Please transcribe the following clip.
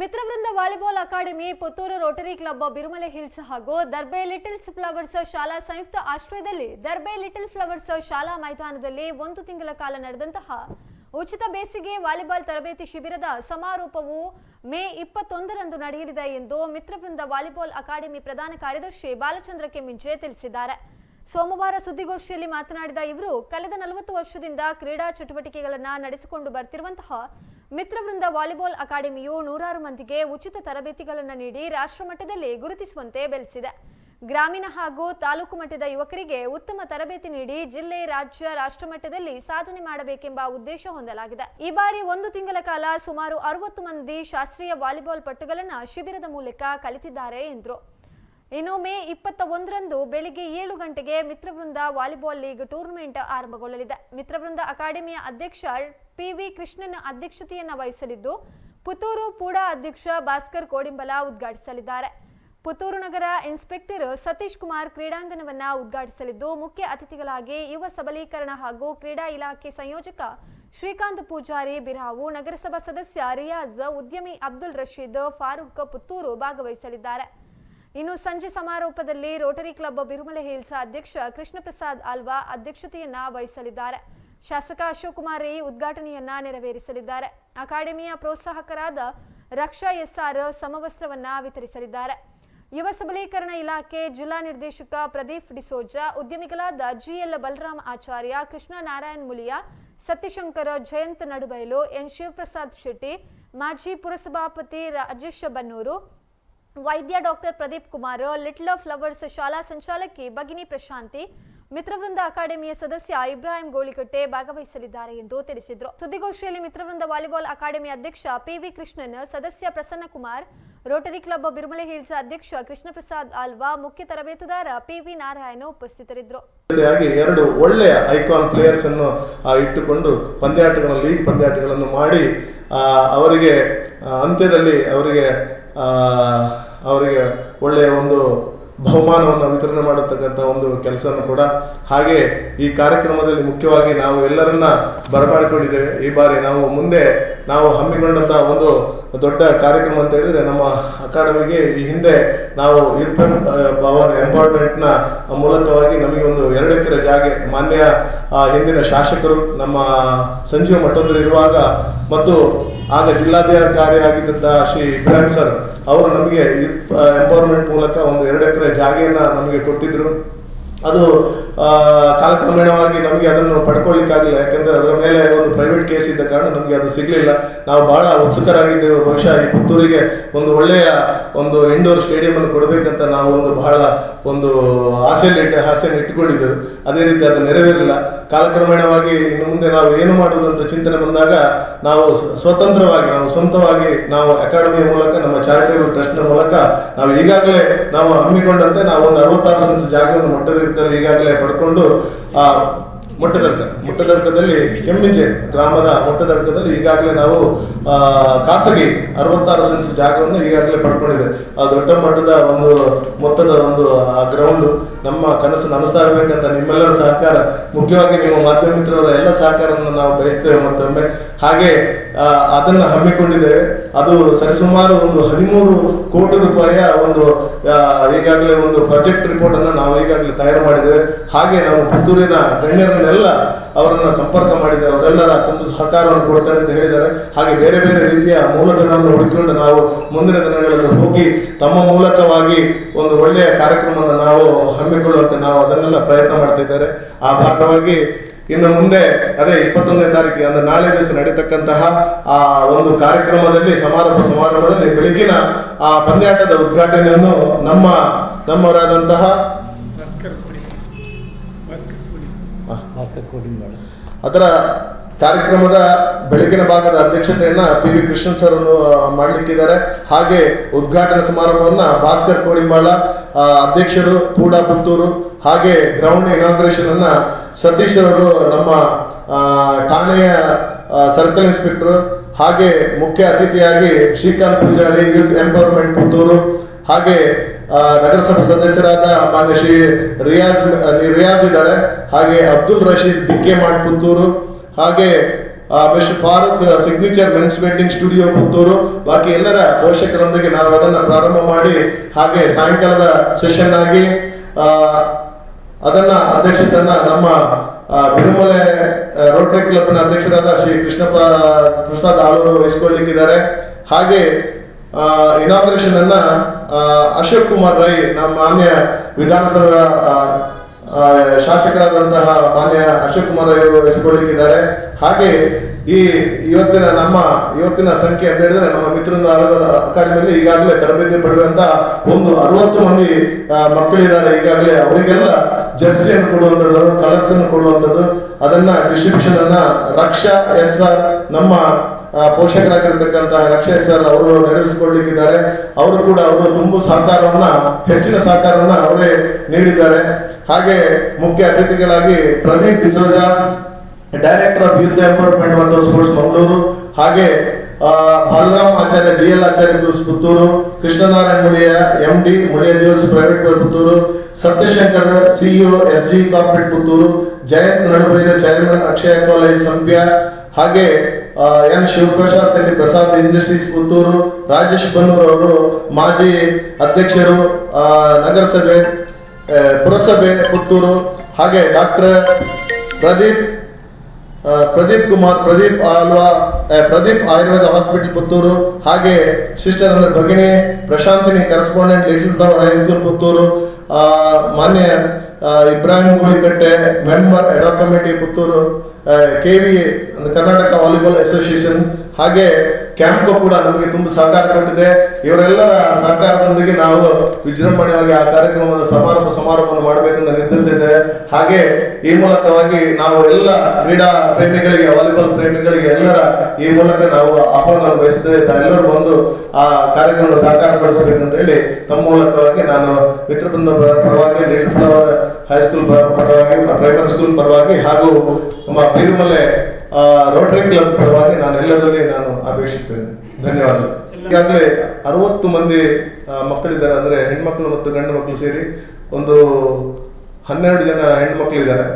Mitravrinda volleyball academy Puttur Rotary Club Birumale Hills ಹಾಗೂ Darbe ಲಿಟಲ್ಸ್ flowers ಶಾಲಾ ಸಂಯುಕ್ತ ಆಶ್ರಯದಲ್ಲಿ ದರ್ಬೆ ಲಿಟಲ್ ಫ್ಲವರ್ಸ್ ಶಾಲಾ ಮೈದಾನದಲ್ಲಿ ಒಂದು ತಿಂಗಳ ಕಾಲ ನಡೆದಂತಹ ಉಚಿತ ಬೇಸಿಗೆ ವಾಲಿಬಾಲ್ ತರಬೇತಿ ಶಿಬಿರದ ಸಮಾರೋಪವು ಮೇ ಇಪ್ಪತ್ತೊಂದರಂದು ನಡೆಯಲಿದೆ ಎಂದು ಮಿತ್ರವೃಂದ ವಾಲಿಬಾಲ್ ಅಕಾಡೆಮಿ ಪ್ರಧಾನ ಕಾರ್ಯದರ್ಶಿ ಬಾಲಚಂದ್ರ ಮಿಂಚೆ ತಿಳಿಸಿದ್ದಾರೆ. ಸೋಮವಾರ ಸುದ್ದಿಗೋಷ್ಠಿಯಲ್ಲಿ ಮಾತನಾಡಿದ ಇವರು, ಕಳೆದ ನಲವತ್ತು ವರ್ಷದಿಂದ ಕ್ರೀಡಾ ಚಟುವಟಿಕೆಗಳನ್ನು ನಡೆಸಿಕೊಂಡು ಬರ್ತಿರುವಂತಹ ಮಿತ್ರವೃಂದ ವಾಲಿಬಾಲ್ ಅಕಾಡೆಮಿಯು ನೂರಾರು ಮಂದಿಗೆ ಉಚಿತ ತರಬೇತಿಗಳನ್ನು ನೀಡಿ ರಾಷ್ಟ್ರಮಟ್ಟದಲ್ಲಿ ಗುರುತಿಸುವಂತೆ ಬೆಳೆಸಿದೆ. ಗ್ರಾಮೀಣ ಹಾಗೂ ತಾಲೂಕು ಮಟ್ಟದ ಯುವಕರಿಗೆ ಉತ್ತಮ ತರಬೇತಿ ನೀಡಿ ಜಿಲ್ಲೆ, ರಾಜ್ಯ ರಾಷ್ಟ್ರಮಟ್ಟದಲ್ಲಿ ಸಾಧನೆ ಮಾಡಬೇಕೆಂಬ ಉದ್ದೇಶ ಹೊಂದಲಾಗಿದೆ. ಈ ಬಾರಿ ಒಂದು ತಿಂಗಳ ಕಾಲ ಸುಮಾರು ಅರವತ್ತು ಮಂದಿ ಶಾಸ್ತ್ರೀಯ ವಾಲಿಬಾಲ್ ಪಟುಗಳನ್ನು ಶಿಬಿರದ ಮೂಲಕ ಕಲಿತಿದ್ದಾರೆ ಎಂದರು. ಇನ್ನು ಮೇ ಇಪ್ಪತ್ತ ಒಂದರಂದು ಬೆಳಿಗ್ಗೆ ಏಳು ಗಂಟೆಗೆ ಮಿತ್ರವೃಂದ ವಾಲಿಬಾಲ್ ಲೀಗ್ ಟೂರ್ನಮೆಂಟ್ ಆರಂಭಗೊಳ್ಳಲಿದೆ. ಮಿತ್ರವೃಂದ ಅಕಾಡೆಮಿಯ ಅಧ್ಯಕ್ಷ ಪಿ ವಿ ಕೃಷ್ಣನ್ ಅಧ್ಯಕ್ಷತೆಯನ್ನು ವಹಿಸಲಿದ್ದು, ಪುತ್ತೂರು ಪೂಡಾ ಅಧ್ಯಕ್ಷ ಭಾಸ್ಕರ್ ಕೋಡಿಂಬಲ ಉದ್ಘಾಟಿಸಲಿದ್ದಾರೆ. ಪುತ್ತೂರು ನಗರ ಇನ್ಸ್ಪೆಕ್ಟರ್ ಸತೀಶ್ ಕುಮಾರ್ ಕ್ರೀಡಾಂಗಣವನ್ನು ಉದ್ಘಾಟಿಸಲಿದ್ದು, ಮುಖ್ಯ ಅತಿಥಿಗಳಾಗಿ ಯುವ ಸಬಲೀಕರಣ ಹಾಗೂ ಕ್ರೀಡಾ ಇಲಾಖೆ ಸಂಯೋಜಕ ಶ್ರೀಕಾಂತ್ ಪೂಜಾರಿ, ಬಿರಾವು ನಗರಸಭಾ ಸದಸ್ಯ ರಿಯಾಜ್ ಉದ್ಯಮಿ ಅಬ್ದುಲ್ ರಶೀದ್, ಫಾರೂಕ್ ಪುತ್ತೂರು ಭಾಗವಹಿಸಲಿದ್ದಾರೆ. ಇನ್ನು ಸಂಜೆ ಸಮಾರೋಪದಲ್ಲಿ ರೋಟರಿ ಕ್ಲಬ್ ಬಿರುಮಲೆ ಹಿಲ್ಸ್ ಅಧ್ಯಕ್ಷ ಕೃಷ್ಣ ಪ್ರಸಾದ್ ಆಲ್ವಾ ಅಧ್ಯಕ್ಷತೆಯನ್ನ ವಹಿಸಲಿದ್ದಾರೆ. ಶಾಸಕ ಅಶೋಕ್ ಕುಮಾರ್ ಉದ್ಘಾಟನೆಯನ್ನ ನೆರವೇರಿಸಲಿದ್ದಾರೆ. ಅಕಾಡೆಮಿಯ ಪ್ರೋತ್ಸಾಹಕರಾದ ರಕ್ಷಾ ಎಸ್ಆರ್ ಸಮವಸ್ತ್ರವನ್ನ ವಿತರಿಸಲಿದ್ದಾರೆ. ಯುವ ಸಬಲೀಕರಣ ಇಲಾಖೆ ಜಿಲ್ಲಾ ನಿರ್ದೇಶಕ Pradeep D'Souza, ಉದ್ಯಮಿಗಳಾದ G L Balaram Acharya, Krishna Narayan Muliya, Satyashankara Jayant Nadubailu, N Shivaprasad Shetty, ಮಾಜಿ ಪುರಸಭಾಪತಿ ರಾಜೇಶ್ ಬನ್ನೂರು ವೈದ್ಯ doctor Pradeep Kumar Little Flowers ಶಾಲಾ ಸಂಚಾಲಕಿ ಭಗಿನಿ ಪ್ರಶಾಂತಿ, ಮಿತ್ರವೃಂದ ಅಕಾಡೆಮಿಯ ಸದಸ್ಯ ಇಬ್ರಾಹಿಂ ಗೋಳಿಕಟ್ಟೆ ಭಾಗವಹಿಸಲಿದ್ದಾರೆ ಎಂದು ತಿಳಿಸಿದರು. ಸುದ್ದಿಗೋಷ್ಠಿಯಲ್ಲಿ ಮಿತ್ರವೃಂದ ವಾಲಿಬಾಲ್ ಅಕಾಡೆಮಿ ಅಧ್ಯಕ್ಷ ಪಿ ವಿ ಕೃಷ್ಣನ್, ಸದಸ್ಯ Prasanna Kumar Rotary Club Birumale Hills ಅಧ್ಯಕ್ಷ ಕೃಷ್ಣ ಪ್ರಸಾದ್ ಆಲ್ವಾ ಮುಖ್ಯ ತರಬೇತುದಾರ ಪಿ ವಿ ನಾರಾಯಣ ಉಪಸ್ಥಿತರಿದ್ದರು. ಎರಡು ಒಳ್ಳೆಯ ಐಕಾನ್ ಪ್ಲೇಯರ್ಸ್ ಅನ್ನು ಇಟ್ಟುಕೊಂಡು ಪಂದ್ಯಾಟಗಳನ್ನು ಲೀಗ್ ಪಂದ್ಯಾಟಗಳನ್ನು ಮಾಡಿ ಅವರಿಗೆ ಅಂತ್ಯದಲ್ಲಿ ಅವರಿಗೆ ಅವರಿಗೆ ಒಳ್ಳೆಯ ಒಂದು ಬಹುಮಾನವನ್ನು ವಿತರಣೆ ಮಾಡತಕ್ಕಂಥ ಒಂದು ಕೆಲಸವನ್ನು ಕೂಡ ಹಾಗೆ ಈ ಕಾರ್ಯಕ್ರಮದಲ್ಲಿ ಮುಖ್ಯವಾಗಿ ನಾವು ಎಲ್ಲರನ್ನ ಬರಮಾಡಿಕೊಂಡಿದ್ದೇವೆ. ಈ ಬಾರಿ ನಾವು ಮುಂದೆ ನಾವು ಹಮ್ಮಿಕೊಂಡಂಥ ಒಂದು ದೊಡ್ಡ ಕಾರ್ಯಕ್ರಮ ಅಂತ ಹೇಳಿದ್ರೆ ನಮ್ಮ ಅಕಾಡೆಮಿಗೆ ಈ ಹಿಂದೆ ನಾವು ಯುರೋಪಿಯನ್ ಪವರ್ ಎಂಪವರ್ಮೆಂಟ್ನ ಮೂಲಕವಾಗಿ ನಮಗೆ ಒಂದು ಎರಡು ಎಕರೆ ಜಾಗೆ ಮಾನ್ಯ ಹಿಂದಿನ ಶಾಸಕರು ನಮ್ಮ ಸಂಜೀವ ಮಠಂದರು ಇರುವಾಗ ಮತ್ತು ಆಗ ಜಿಲ್ಲಾಧಿಕಾರಿ ಆಗಿದ್ದಂತಹ ಶ್ರೀ ಇಬ್ರಾಹಿಂ ಸರ್ ಅವರು ನಮಗೆ ಎಂಪವರ್ಮೆಂಟ್ ಮೂಲಕ ಒಂದು ಎರಡು ಎಕರೆ ಜಾಗೆಯನ್ನು ನಮಗೆ ಕೊಟ್ಟಿದ್ರು. ಅದು ಕಾಲಕ್ರಮೇಣವಾಗಿ ನಮಗೆ ಅದನ್ನು ಪಡ್ಕೊಳ್ಳಿಕ್ಕಾಗಲಿಲ್ಲ ಯಾಕಂದರೆ ಅದರ ಮೇಲೆ ಒಂದು ಪ್ರೈವೇಟ್ ಕೇಸ್ ಇದ್ದ ಕಾರಣ ನಮಗೆ ಅದು ಸಿಗಲಿಲ್ಲ. ನಾವು ಬಹಳ ಉತ್ಸುಕರಾಗಿದ್ದೇವೆ. ಬಹುಶಃ ಈ ಪುತ್ತೂರಿಗೆ ಒಂದು ಒಳ್ಳೆಯ ಒಂದು ಇಂಡೋರ್ ಸ್ಟೇಡಿಯಂ ಅನ್ನು ಕೊಡಬೇಕಂತ ನಾವು ಒಂದು ಬಹಳ ಒಂದು ಆಸೆಯಲ್ಲಿ ಇಟ್ಟು ಆಸೆಯನ್ನು ಇಟ್ಟುಕೊಂಡಿದ್ದೆವು. ಅದೇ ರೀತಿ ಅದು ನೆರವೇರಿಲ್ಲ ಕಾಲಕ್ರಮೇಣವಾಗಿ ಇನ್ನು ಮುಂದೆ ನಾವು ಏನು ಮಾಡುವುದಂತ ಚಿಂತನೆ ಬಂದಾಗ ನಾವು ಸ್ವತಂತ್ರವಾಗಿ, ನಾವು ಸ್ವಂತವಾಗಿ ನಾವು ಅಕಾಡೆಮಿಯ ಮೂಲಕ, ನಮ್ಮ ಚಾರಿಟೇಬಲ್ ಟ್ರಸ್ಟ್ನ ಮೂಲಕ ನಾವು ಈಗಾಗಲೇ ನಾವು ಹಮ್ಮಿಕೊಂಡಂತೆ ನಾವು ಒಂದು ಅರವತ್ತಾರು ಸೆನ್ಸ್ ಜಾಗವನ್ನು ಮೊಟ್ಟದಲ್ಲಿ ಈಗಾಗಲೇ ಪಡ್ಕೊಂಡು ಆ ಮೊಟ್ಟದರ್ಕ. ಮೊಟ್ಟದರ್ಕದಲ್ಲಿ ಕೆಮ್ಮಿಂಜೆ ಗ್ರಾಮದ ಮೊಟ್ಟದರ್ಕದಲ್ಲಿ ಈಗಾಗಲೇ ನಾವು ಖಾಸಗಿ ಅರವತ್ತಾರು ಸೆನ್ಸ್ ಜಾಗವನ್ನು ಈಗಾಗಲೇ ಪಡ್ಕೊಂಡಿದೆ. ಆ ದೊಡ್ಡ ಮಟ್ಟದ ಒಂದು, ಮೊತ್ತದ ಒಂದು, ಆ ಗ್ರೌಂಡು ನಮ್ಮ ಕನಸು ನನಸಾಗಬೇಕಂತ ನಿಮ್ಮೆಲ್ಲರ ಸಹಕಾರ. ಮುಖ್ಯವಾಗಿ ನಿಮ್ಮ ಮಾಧ್ಯಮ ಮಿತ್ರರ ಎಲ್ಲ ಸಹಕಾರವನ್ನು ನಾವು ಬಯಸ್ತೇವೆ ಮತ್ತೊಮ್ಮೆ. ಹಾಗೆ ಅದನ್ನು ಹಮ್ಮಿಕೊಂಡಿದ್ದೇವೆ. ಅದು ಸರಿಸುಮಾರು ಒಂದು ಹದಿಮೂರು ಕೋಟಿ ರೂಪಾಯಿಯ ಒಂದು ಈಗಾಗಲೇ ಒಂದು ಪ್ರಾಜೆಕ್ಟ್ ರಿಪೋರ್ಟ್ ಅನ್ನು ನಾವು ಈಗಾಗಲೇ ತಯಾರು ಮಾಡಿದ್ದೇವೆ. ಹಾಗೆ ನಾವು ಪುತ್ತೂರಿನ ಗಣ್ಯರನ್ನೆಲ್ಲ ಅವರನ್ನು ಸಂಪರ್ಕ ಮಾಡಿದ್ದಾರೆ. ಅವರೆಲ್ಲರ ತುಂಬ ಸಹಕಾರವನ್ನು ಕೊಡ್ತಾರೆ ಅಂತ ಹೇಳಿದ್ದಾರೆ. ಹಾಗೆ ಬೇರೆ ಬೇರೆ ರೀತಿಯ ಮೂಲಧನವನ್ನು ಹುಡುಕಿಕೊಂಡು ನಾವು ಮುಂದಿನ ದಿನಗಳಲ್ಲಿ ಹೋಗಿ ತಮ್ಮ ಮೂಲಕವಾಗಿ ಒಂದು ಒಳ್ಳೆಯ ಕಾರ್ಯಕ್ರಮವನ್ನು ನಾವು ಹಮ್ಮಿಕೊಳ್ಳುವಂತೆ ನಾವು ಅದನ್ನೆಲ್ಲ ಪ್ರಯತ್ನ ಮಾಡ್ತಾ ಆ ಭಾಗವಾಗಿ ಇನ್ನು ಮುಂದೆ ಅದೇ ಇಪ್ಪತ್ತೊಂದನೇ ತಾರೀಕಿಗೆ ಅಂದ್ರೆ ನಾಳೆ ದಿವಸ ನಡೀತಕ್ಕಂತಹ ಆ ಒಂದು ಕಾರ್ಯಕ್ರಮದಲ್ಲಿ, ಸಮಾರಂಭ ಸಮಾರಂಭದಲ್ಲಿ ಬೆಳಗಿನ ಆ ಪಂದ್ಯಾಟದ ಉದ್ಘಾಟನೆಯನ್ನು ನಮ್ಮ ನಮ್ಮವರಾದಂತಹ ಭಾಸ್ಕರ್ ಕೊಡಿ ಭಾಸ್ಕರ್ ಕೊಡಿ ಭಾಸ್ಕರ್ ಕೋಟಿಂಬಾಳ ಅದರ ಕಾರ್ಯಕ್ರಮದ ಬೆಳಗಿನ ಭಾಗದ ಅಧ್ಯಕ್ಷತೆಯನ್ನ ಪಿ ವಿ ಕೃಷ್ಣನ್ ಸರ್ ಅವರು ಮಾಡಲಿಕ್ಕಿದ್ದಾರೆ. ಹಾಗೆ ಉದ್ಘಾಟನಾ ಸಮಾರಂಭವನ್ನ ಭಾಸ್ಕರ್ ಕೋಡಿಂಬಾಳ ಅಧ್ಯಕ್ಷರು ಪೂಡ ಪುತ್ತೂರು ಹಾಗೆ ಗ್ರೌಂಡ್ ಇನಾಗ್ರೇಷನ್ ಅನ್ನ ಸತೀಶ್ ಅವರು ನಮ್ಮ ಠಾಣೆಯ ಸರ್ಕಲ್ ಇನ್ಸ್ಪೆಕ್ಟರ್ ಹಾಗೆ ಮುಖ್ಯ ಅತಿಥಿಯಾಗಿ ಶ್ರೀಕಾಂತ್ ಪೂಜಾರಿ ಯೂತ್ ಎಂಪವರ್ಮೆಂಟ್ ಪುತ್ತೂರು ಹಾಗೆ ನಗರಸಭಾ ಸದಸ್ಯರಾದ ಮಾನ್ಯ ಶ್ರೀ ರಿಯಾಜ್ ರಿಯಾಜ್ ಇದ್ದಾರೆ. ಹಾಗೆ Abdul Rashid D K mod Puttur. ಹಾಗೆ mister Farooq Signature men's painting studio Puttur. ಬಾಕಿ ಎಲ್ಲರ ಪೋಷಕರೊಂದಿಗೆ ನಾವು ಅದನ್ನು ಪ್ರಾರಂಭ ಮಾಡಿ, ಹಾಗೆ ಸಾಯಂಕಾಲದ ಸೆಷನ್ ಆಗಿ ಅದನ್ನ ಅಧ್ಯಕ್ಷತನ್ನ ನಮ್ಮ ಬಿರುಮಲೆ ರೋಟರಿ ಕ್ಲಬ್ನ ಅಧ್ಯಕ್ಷರಾದ ಶ್ರೀ ಕೃಷ್ಣಪ್ಪ ಪ್ರಸಾದ್ ಆಳೂರು ವಹಿಸಿಕೊಳ್ಳಿಕ್ಕಿದ್ದಾರೆ ಹಾಗೆ ಇನಾಗ್ರೇಷನ್ ಅನ್ನ ಅಶೋಕ್ ಕುಮಾರ್ ರೈ ನಮ್ಮ ಮಾನ್ಯ ವಿಧಾನಸಭಾ ಶಾಸಕರಾದಂತಹ ಮಾನ್ಯ ಅಶೋಕ್ ಕುಮಾರ್ ರೈ ಅವರು ವಹಿಸಿಕೊಳ್ಳಿಕ್ಕಿದ್ದಾರೆ ಹಾಗೆ ಈ ಇವತ್ತಿನ ನಮ್ಮ, ಇವತ್ತಿನ ಸಂಖ್ಯೆ ಅಂತ ಹೇಳಿದ್ರೆ ನಮ್ಮ ಮಿತ್ರರಿಂದ ಅಕಾಡೆಮಿಯಲ್ಲಿ ಈಗಾಗಲೇ ತರಬೇತಿ ಪಡೆಯುವಂತ ಒಂದು ಅರವತ್ತು ಮಂದಿ ಮಕ್ಕಳಿದ್ದಾರೆ. ಈಗಾಗಲೇ ಅವರಿಗೆಲ್ಲ ಜರ್ಸಿಯನ್ನು ಕೊಡುವಂಥದ್ದು ಕಲರ್ಸ್ ಅನ್ನು ಕೊಡುವಂಥದ್ದು. ಅದನ್ನ ಡಿಸ್ಟ್ರಿಬ್ಯೂಷನ್ ಅನ್ನ ರಕ್ಷಾ, ಎಸ್ ಆರ್, ನಮ್ಮ ಪೋಷಕರಾಗಿರ್ತಕ್ಕಂತಹ ಲಕ್ಷ್ಯ ಸರ್ ಅವರು ನೆರವೇರಿಸಿಕೊಳ್ಳಿಕ್ಕಿದ್ದಾರೆ. ಅವರು ಕೂಡ ಅವರು ತುಂಬು ಸಹಕಾರವನ್ನ, ಹೆಚ್ಚಿನ ಸಹಕಾರವನ್ನ ಅವರೇ ನೀಡಿದ್ದಾರೆ. ಹಾಗೆ ಮುಖ್ಯ ಅತಿಥಿಗಳಾಗಿ Praveen D'Souza director of youth empowerment ಮತ್ತು ಸ್ಪೋರ್ಟ್ಸ್ ಮಂಗಳೂರು, ಹಾಗೆ Balaram Acharya G L Acharya groups Puttur, Krishnanarayana Muliya M D Muliya jewels private Puttur, Satyashankar CEO S G corporate Puttur, Jayant ನಡುಬೈನ chairman Akshaya college Sampya, ಹಾಗೆ N Shivaprasad Shetty Prasad industries Puttur, Rajesh Bannur ಅವರು, ಮಾಜಿ ಅಧ್ಯಕ್ಷರು ನಗರಸಭೆ ಪುರಸಭೆ ಪುತ್ತೂರು, ಹಾಗೆ doctor Pradeep Pradeep Kumar, Pradeep Alva Pradeep Ayurveda hospital Puttur, ಹಾಗೆ ಸಿಸ್ಟರ್ ಅಂದ್ರೆ ಭಗಿನಿ, Prashantini correspondent Little Flower high school Puttur ಮಾನ್ಯ Ibrahim Gulikatte, member ಎಡೋ committee Puttur K V Karnataka volleyball association, ಹಾಗೆ ಕ್ಯಾಂಪ್ ಕೂಡ ನಮಗೆ ತುಂಬ ಸಹಕಾರ ಕೊಟ್ಟಿದೆ. ಇವರೆಲ್ಲರ ಸಹಕಾರದೊಂದಿಗೆ ನಾವು ವಿಜೃಂಭಣೆಯಾಗಿ ಆ ಕಾರ್ಯಕ್ರಮದ ಸಮಾರಂಭ ಸಮಾರಂಭವನ್ನು ಮಾಡಬೇಕೆಂದು ನಿರ್ಧರಿಸಿದೆ. ಹಾಗೆ ಈ ಮೂಲಕವಾಗಿ ನಾವು ಎಲ್ಲ ಕ್ರೀಡಾ ಪ್ರೇಮಿಗಳಿಗೆ, ವಾಲಿಬಾಲ್ ಪ್ರೇಮಿಗಳಿಗೆ ಎಲ್ಲರ ಈ ಮೂಲಕ ನಾವು ಆಹ್ವಾನ ಬಯಸಿದ್ದೇವೆ ಎಲ್ಲರೂ ಬಂದು ಆ ಕಾರ್ಯಕ್ರಮ ಸಹಕಾರಗೊಳಿಸಬೇಕಂತ ಹೇಳಿ ತಮ್ಮ ಮೂಲಕವಾಗಿ ನಾನು ಮಿತ್ರಬೃಂದ ಪರವಾಗಿ ಹೈಸ್ಕೂಲ್ ಪರವಾಗಿ ಪ್ರೈಮರಿ ಸ್ಕೂಲ್ ಪರವಾಗಿ ಹಾಗೂ ನಮ್ಮ ಬೀರುಮಲೆ ರೋಟರಿ ಕ್ಲಬ್ ಪರವಾಗಿ ನಾನು ಎಲ್ಲರಲ್ಲಿ ನಾನು ಅಪೇಕ್ಷಿಸ್ತೇನೆ ಧನ್ಯವಾದಗಳು. ಈಗಾಗಲೇ ಅರವತ್ತು ಮಂದಿ ಮಕ್ಕಳಿದ್ದಾರೆ ಅಂದ್ರೆ ಹೆಣ್ಮಕ್ಳು ಮತ್ತು ಗಂಡು ಮಕ್ಕಳು ಸೇರಿ ಒಂದು ಹನ್ನೆರಡು ಜನ ಹೆಣ್ಮಕ್ಳು ಇದ್ದಾರೆ.